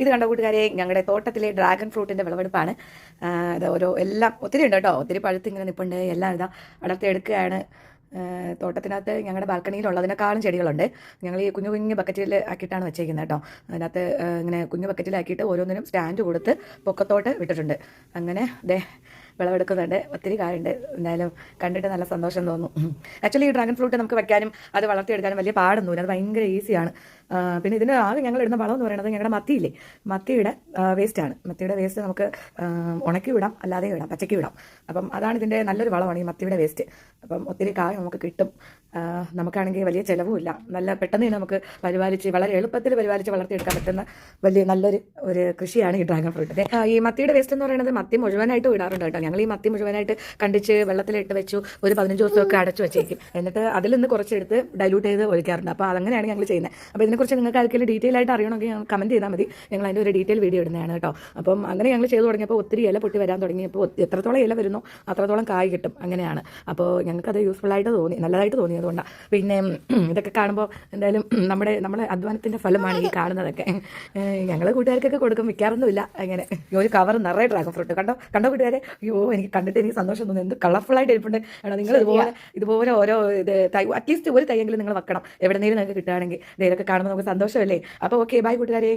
ഇത് കണ്ട കൂട്ടുകാരെ ഞങ്ങളുടെ തോട്ടത്തിലെ ഡ്രാഗൺ ഫ്രൂട്ടിന്റെ വിളവെടുപ്പാണ്. അത് ഓരോ എല്ലാം ഒത്തിരി ഉണ്ട് കേട്ടോ. ഒത്തിരി പഴുത്ത് ഇങ്ങനെ നിൽപ്പുണ്ട് എല്ലാം ഇതാ വളർത്തിയെടുക്കുകയാണ് തോട്ടത്തിനകത്ത് ഞങ്ങളുടെ ബാൽക്കണിയിലുള്ളതിനേക്കാളും ചെടികളുണ്ട്. ഞങ്ങൾ ഈ കുഞ്ഞു കുഞ്ഞു ബക്കറ്റിൽ ആക്കിയിട്ടാണ് വെച്ചേക്കുന്നത് കേട്ടോ. അതിനകത്ത് ഇങ്ങനെ കുഞ്ഞു ബക്കറ്റിലാക്കിയിട്ട് ഓരോന്നിനും സ്റ്റാൻഡ് കൊടുത്ത് പൊക്കത്തോട്ട് വിട്ടിട്ടുണ്ട്. അങ്ങനെ ദേ വിളവെടുക്കുന്നുണ്ട്. ഒത്തിരി കാര്യമുണ്ട്. എന്തായാലും കണ്ടിട്ട് നല്ല സന്തോഷം തോന്നും. ആക്ച്വലി ഈ ഡ്രാഗൺ ഫ്രൂട്ട് നമുക്ക് വെക്കാനും അത് വളർത്തിയെടുക്കാനും വലിയ പാടൊന്നുമില്ല. അത് ഭയങ്കര ഈസിയാണ് പിന്നെ ഇതിന് ആകെ ഞങ്ങൾ ഇടുന്ന വളം എന്ന് പറയുന്നത് ഞങ്ങളുടെ മത്തിയില്ലേ? മത്തിയുടെ വേസ്റ്റാണ് മത്തിയുടെ വേസ്റ്റ് നമുക്ക് ഉണക്കി വിടാം അല്ലാതെ വിടാം പച്ചക്ക് വിടാം. അപ്പം അതാണ് ഇതിന്റെ നല്ലൊരു വളമാണ് ഈ മത്തിയുടെ വേസ്റ്റ് അപ്പം ഒത്തിരി കായ നമുക്ക് കിട്ടും. നമുക്കാണെങ്കിൽ വലിയ ചിലവുമില്ല നല്ല പെട്ടെന്ന് നമുക്ക് പരിപാലിച്ച് വളരെ എളുപ്പത്തിൽ പരിപാലിച്ച് വളർത്തിയെടുക്കാൻ പറ്റുന്ന വലിയ നല്ലൊരു ഒരു കൃഷിയാണ് ഈ ഡ്രാഗൺ ഫ്രൂട്ട്. ഈ മത്തിയുടെ വേസ്റ്റ് എന്ന് പറയുന്നത് മത്തി മുഴുവനായിട്ട് ഇടാറുണ്ട് കേട്ടോ. ഞങ്ങൾ ഈ മത്തി മുഴുവനായിട്ട് കണ്ടിച്ച് വെള്ളത്തിലിട്ട് വെച്ചു ഒരു പതിനഞ്ച് ദിവസമൊക്കെ അടച്ചു വെച്ചേക്കും. എന്നിട്ട് അതിൽ നിന്ന് കുറച്ചെടുത്ത് ഡൈലൂട്ട് ചെയ്ത് ഒഴിക്കാറുണ്ട്. അപ്പോൾ അതങ്ങനെയാണ് ഞങ്ങൾ ചെയ്യുന്നത്. അപ്പോൾ ഇതിനെക്കുറിച്ച് നിങ്ങൾക്ക് ആർക്കെങ്കിലും ഡീറ്റെയിൽ ആയിട്ട് അറിയണമെങ്കിൽ കമന്റ് ചെയ്താൽ മതി. ഞങ്ങൾ അതിന്റെ ഒരു ഡീറ്റെയിൽ വീഡിയോ ഇടുന്നതാണ് കേട്ടോ. അപ്പം അങ്ങനെ ഞങ്ങൾ ചെയ്തു തുടങ്ങിയപ്പോൾ ഒത്തിരി ഇല പൊട്ടി വരാൻ തുടങ്ങിയപ്പോൾ എത്രത്തോളം ഇല വരുന്നു അത്രത്തോളം കായ് കിട്ടും. അങ്ങനെയാണ്. അപ്പോൾ ഞങ്ങൾക്കത് യൂസ്ഫുൾ ആയിട്ട് തോന്നി നല്ലതായിട്ട് തോന്നിയതുകൊണ്ടാണ് പിന്നെ ഇതൊക്കെ കാണുമ്പോൾ എന്തായാലും നമ്മുടെ നമ്മളെ അധ്വാനത്തിന്റെ ഫലമാണ് ഈ കാണുന്നതൊക്കെ. ഞങ്ങൾ കൂട്ടുകാർക്കൊക്കെ കൊടുക്കും വിൽക്കാറൊന്നുമില്ല അങ്ങനെ ഒരു കവർ നിറയെ ഡ്രാഗൺ ഫ്രൂട്ട് കണ്ടോ? കണ്ടോ കൂട്ടുകാരെ? അയ്യോ എനിക്ക് കണ്ടിട്ട് എനിക്ക് സന്തോഷം തോന്നുന്നു എന്ത് കളർഫുൾ ആയിട്ട് ഇരിപ്പുണ്ട്. കാരണം നിങ്ങൾ ഇതുപോലെ ഇതുപോലെ ഓരോ ഇത് തൈ അറ്റ്ലീസ്റ്റ് ഒരു തൈയെങ്കിലും നിങ്ങൾ വെക്കണം. എവിടെന്നെങ്കിലും നിങ്ങൾക്ക് കിട്ടുകയാണെങ്കിൽ. ഇതൊക്കെ കാണുമ്പോൾ നമുക്ക് സന്തോഷമല്ലേ? അപ്പോൾ ഓക്കെ ബൈ കൂട്ടുകാരെ.